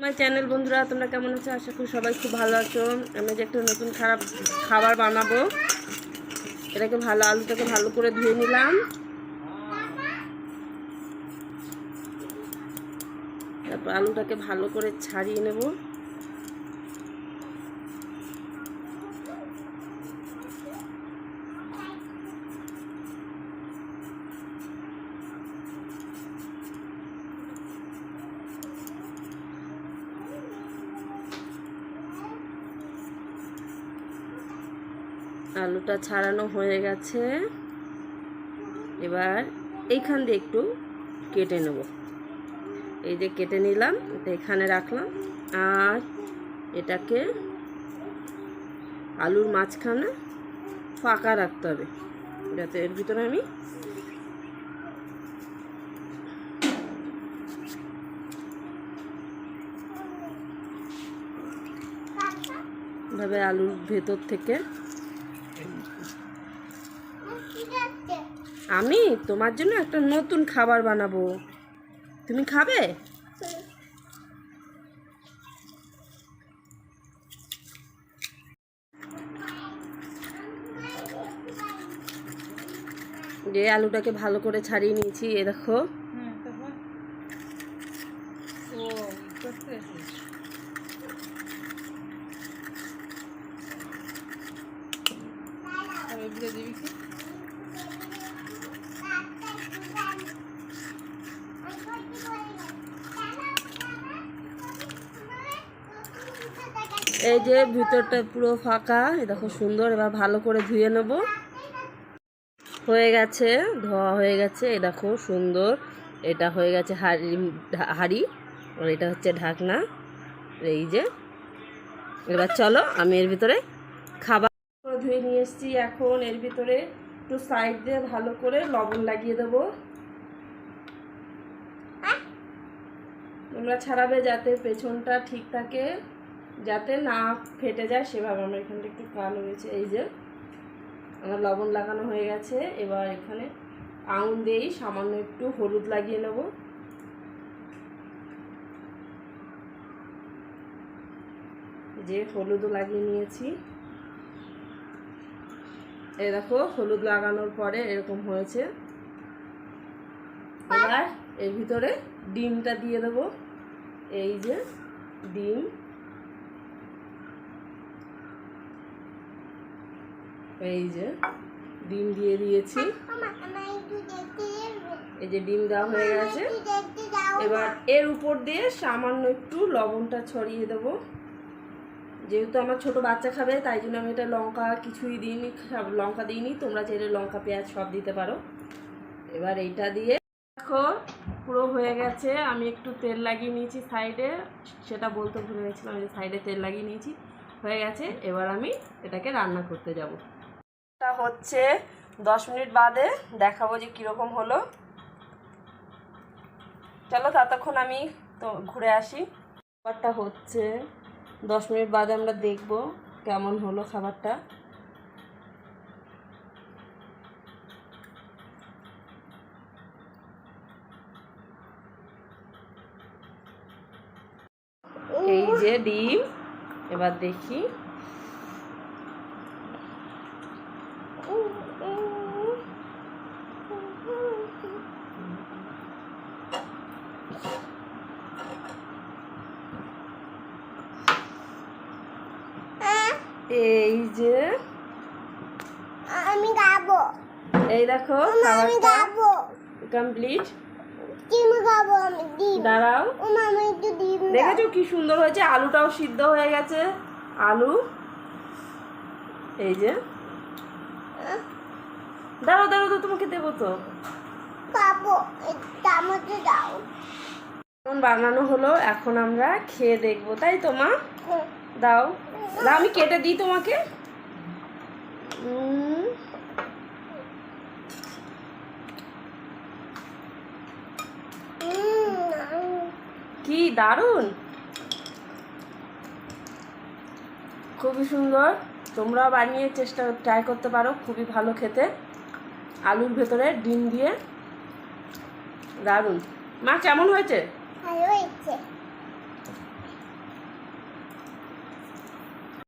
আমার চ্যানেল বন্ধুরা, তোমরা কেমন আছো? আশা করি সবাই খুব ভালো আছো। আমি যে একটা নতুন খারাপ খাবার বানাবো। এটাকে ভালো, আলুটাকে ভালো করে ধুয়ে নিলাম। তারপর আলুটাকে ভালো করে ছাড়িয়ে নেব। আলুটা ছাড়ানো হয়ে গেছে। এবার এইখান দিয়ে একটু কেটে নেব। এই যে কেটে নিলাম, এটা এখানে রাখলাম। আর এটাকে আলুর মাঝখানে ফাঁকা রাখতে হবে। যাতে এর ভিতরে আমি ভাবে আলুর ভেতর থেকে আমি তোমার জন্য একটা নতুন খাবার বানাবো। তুমি খাবে? যে আলুটাকে ভালো করে ছাড়িয়ে নিয়েছি, এ দেখো। দিবি কি? এই যে ভিতরটা পুরো ফাঁকা দেখো সুন্দর, এবার ভালো করে ধুয়ে নেব। হয়ে গেছে, ধোয়া হয়ে গেছে এ দেখো সুন্দর। এটা হয়ে গেছে হাড়ি হাড়ি, আর এটা হচ্ছে ঢাকনা, এই যে। এবার চলো, আমি এর ভিতরে খাবার ধুয়ে নিয়ে এসেছি। এখন এর ভিতরে একটু সাইড দিয়ে ভালো করে লবণ লাগিয়ে দেবো। তোমরা ছাড়াবে যাতে পেছনটা ঠিক থাকে। যাতে না ফেটে যায়, সেভাবে আমার এখানটা একটু কালো হয়েছে এই যে, আমার লবণ লাগানো হয়ে গেছে। এবার এখানে আঙুল দিয়েই সামান্য একটু হলুদ লাগিয়ে নেব। যে, হলুদও লাগিয়ে নিয়েছি। এই দেখো, হলুদ লাগানোর পরে এরকম হয়েছে। এবার এর ভিতরে ডিমটা দিয়ে দেবো। এই যে, ডিম। এই যে ডিম দিয়ে দিয়েছি। এই যে ডিম দেওয়া হয়ে গেছে। এবার এর উপর দিয়ে সামান্য একটু লবণটা ছড়িয়ে দেব। যেহেতু আমার ছোট বাচ্চা খাবে তাই জন্য আমি এটা লঙ্কা কিছুই দিইনি সব- লঙ্কা দিইনি। তোমরা চাইলে লঙ্কা পেঁয়াজ সব দিতে পারো। এবার এইটা দিয়ে দেখো পুরো হয়ে গেছে। আমি একটু তেল লাগিয়ে নিয়েছি সাইডে। সেটা বলতে ভুলে গেছিলাম যে সাইডে তেল লাগিয়ে নিয়েছি। হয়ে গেছে। এবার আমি এটাকে রান্না করতে যাব। এটা হচ্ছে দশ মিনিট বাদে দেখাবো যে কীরকম হলো। চলো ততক্ষণ আমি তো ঘুরে আসি। খাবারটা হচ্ছে, দশ মিনিট বাদে আমরা দেখব কেমন হলো খাবারটা। এই যে ডিম, এবার দেখি। এই যে আমি গাবো। এই দেখো আমি গাবো। কমপ্লিট ডিম গাবো আমি ডিম। দাঁড়াও। ও মামা একটু ডিম দেখেছ কি সুন্দর হয়েছে? আলুটাও সিদ্ধ হয়ে গেছে। আলু। এই যে। দাঁড়াও দাঁড়াও তো তোমাকে দেবো তো। দাও। এখন বানানো হলো এখন আমরা খেয়ে দেখব তাই তো মা? দাও। দাও আমি কেটে দিই তোমাকে। কি দারুণ! খুবই সুন্দর। তোমরাও বানিয়ে চেষ্টা ট্রাই করতে পারো খুবই ভালো খেতে। আলুর ভেতরে ডিম দিয়ে দারুণ। মা কেমন হয়েছে?